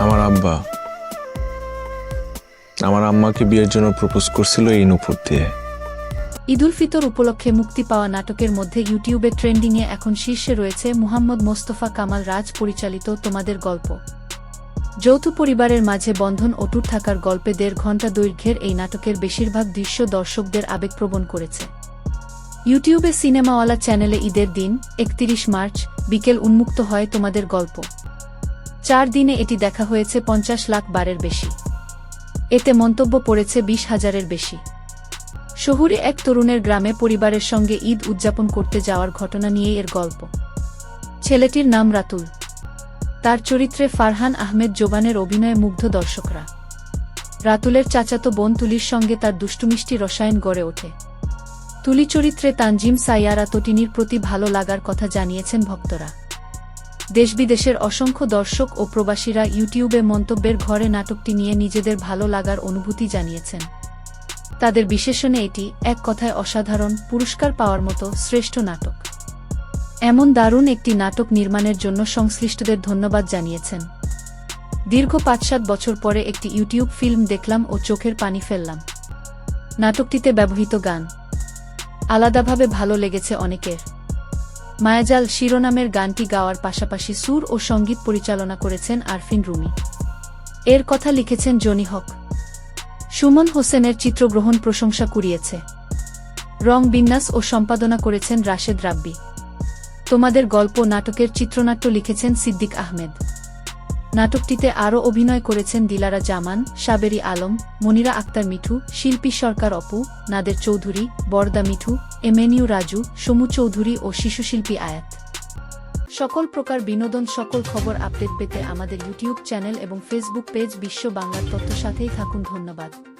আমার আব্বা। আমার আম্মাকে বিয়ের জন্য প্রপোজ করছিল এই নুপুর দিয়ে। ঈদুল ফিতর উপলক্ষে মুক্তি পাওয়া নাটকের মধ্যে ইউটিউবে ট্রেন্ডিংয়ে এখন শীর্ষে রয়েছে মুহাম্মদ মোস্তফা কামাল রাজ পরিচালিত তোমাদের গল্প। যৌথ পরিবারের মাঝে বন্ধন অটুট থাকার গল্পে দেড় ঘণ্টা দৈর্ঘ্যের এই নাটকের বেশিরভাগ দৃশ্য দর্শকদের আবেগপ্রবণ করেছে। ইউটিউবে সিনেমাওয়ালা চ্যানেলে ঈদের দিন, একত্রিশ মার্চ, বিকেল উন্মুক্ত হয় তোমাদের গল্প। চার দিনে এটি দেখা হয়েছে পঞ্চাশ লাখ বারের বেশি। এতে মন্তব্য পড়েছে বিশ হাজারের বেশি। শহুরে এক তরুণের গ্রামে পরিবারের সঙ্গে ঈদ উদযাপন করতে যাওয়ার ঘটনা নিয়ে এর গল্প। ছেলেটির নাম রাতুল। তার চরিত্রে ফারহান আহমেদ জোবানের অভিনয়ে মুগ্ধ দর্শকরা। রাতুলের চাচাতো বোন তুলির সঙ্গে তার দুষ্টুমিষ্টি রসায়ন গড়ে ওঠে। তুলি চরিত্রে তানজিম সাইয়ারা তটিনীর প্রতি ভালো লাগার কথা জানিয়েছেন ভক্তরা। দেশবিদেশের অসংখ্য দর্শক ও প্রবাসীরা ইউটিউবে মন্তব্যের ঘরে নাটকটি নিয়ে নিজেদের ভালো লাগার অনুভূতি জানিয়েছেন। তাদের বিশেষণে এটি এক কথায় অসাধারণ, পুরস্কার পাওয়ার মতো শ্রেষ্ঠ নাটক। এমন দারুণ একটি নাটক নির্মাণের জন্য সংশ্লিষ্টদের ধন্যবাদ জানিয়েছেন। দীর্ঘ পাঁচ সাত বছর পরে একটি ইউটিউব ফিল্ম দেখলাম ও চোখের পানি ফেললাম। নাটকটিতে ব্যবহৃত গান। আলাদাভাবে ভালো লেগেছে অনেকের। মায়াজাল শিরোনামের গানটি গাওয়ার পাশাপাশি সুর ও সংগীত পরিচালনা করেছেন আরফিন রুমি। এর কথা লিখেছেন জনি হক। সুমন হোসেনের চিত্রগ্রহণ প্রশংসা কুড়িয়েছে। রং বিন্যাস ও সম্পাদনা করেছেন রাশেদ রাব্বি। তোমাদের গল্প নাটকের চিত্রনাট্য লিখেছেন সিদ্দিক আহমেদ। নাটকটিতে আরও অভিনয় করেছেন দিলারা জামান, সাবেরি আলম, মনিরা আক্তার মিঠু, শিল্পী সরকার অপু, নাদের চৌধুরী, বরদা মিঠু এমেনিউ রাজু, সমু চৌধুরী ও শিশুশিল্পী আয়াত। সকল প্রকার বিনোদন, সকল খবর আপডেট পেতে আমাদের ইউটিউব চ্যানেল এবং ফেসবুক পেজ বিশ্ব বাংলার তথ্য সাথেই থাকুন। ধন্যবাদ।